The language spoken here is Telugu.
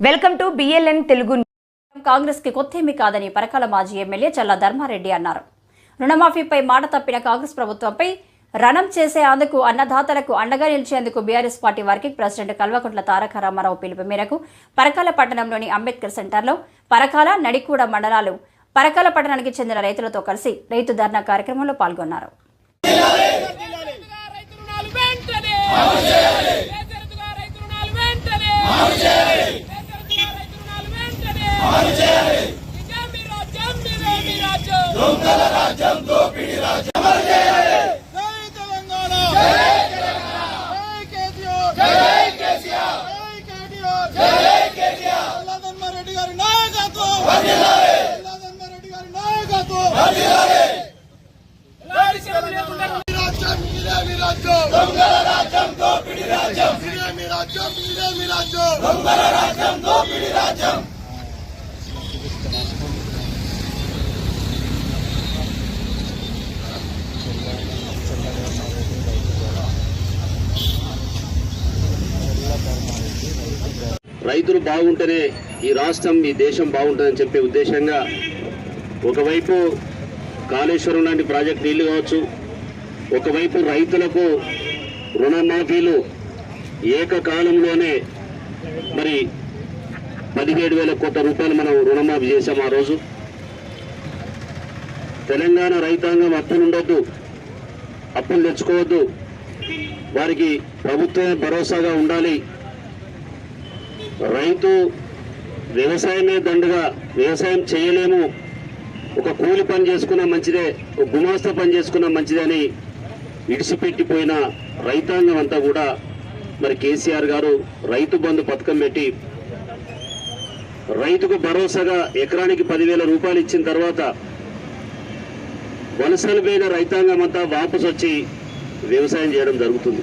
వెల్కమ్ టు బిఎల్ఎన్ తెలుగు కాంగ్రెస్కి కొత్తేమీ కాదని పరకాల మాజీ ఎమ్మెల్యే చల్ల ధర్మారెడ్డి అన్నారు. రుణమాఫీపై మాట తప్పిన కాంగ్రెస్ ప్రభుత్వంపై రణం చేసే అందుకు అన్నదాతలకు అండగా నిలిచేందుకు BRS party working president Kalvakuntla Taraka Rama Rao పిలుపు మేరకు పరకాల పట్టణంలోని అంబేద్కర్ సెంటర్లో పరకాల నడికూడ మండలాలు పరకాల పట్టణానికి చెందిన రైతులతో కలిసి రైతు ధర్నా కార్యక్రమంలో పాల్గొన్నారు రైతుగా రైతు రుణాలు వెంటనే రైతుగా రైతు రుణాలు వెంటనే రైతుగా రైతు రుణాలు వెంటనే నిజాం మీ రాజ్యం మీరే మీ రాజ్యం దొంగల రాజ్యం దోపిడి రాజ్యం జై తెలంగాణ జై తెలంగాణ జై కేసీఆర్ జై కేసీఆర్ జై కేటీఆర్ జై కేటీఆర్ అల్లదన్మారెడ్డి గారి నాయకత్వం వర్ధిల్లాలి అల్లదన్మారెడ్డి గారి రాజ్యం మీరే రాజ్యం దోపిడి రాజ్యం దోపిడి రాజ్యం రైతులు బాగుంటేనే ఈ రాష్ట్రం ఈ దేశం బాగుంటుందని చెప్పే ఉద్దేశంగా ఒకవైపు కాళేశ్వరం లాంటి ప్రాజెక్ట్ నీళ్ళు కావచ్చు ఒకవైపు రైతులకు రుణమాఫీలు ఏకకాలంలోనే మరి పదిహేడు వేల కోట్ల రూపాయలు మనం రుణమాఫీ చేశాం ఆ రోజు. తెలంగాణ రైతాంగం అప్పులు ఉండొద్దు అప్పులు తెచ్చుకోవద్దు. వారికి ప్రభుత్వమే భరోసాగా ఉండాలి. రైతు వ్యవసాయమే దండుగా వ్యవసాయం చేయలేము. ఒక కూలి పని చేసుకున్నా మంచిదే ఒక గుమాస్తా పని చేసుకున్నా మంచిదే అని ఇడిసిపెట్టిపోయిన రైతాంగం అంతా కూడా మరి కేసీఆర్ గారు రైతు బంధు పథకం పెట్టి రైతుకు భరోసాగా ఎకరానికి పదివేల రూపాయలు ఇచ్చిన తర్వాత వలసలు పోయిన రైతాంగం అంతా వాపసు వచ్చి వ్యవసాయం చేయడం జరుగుతుంది.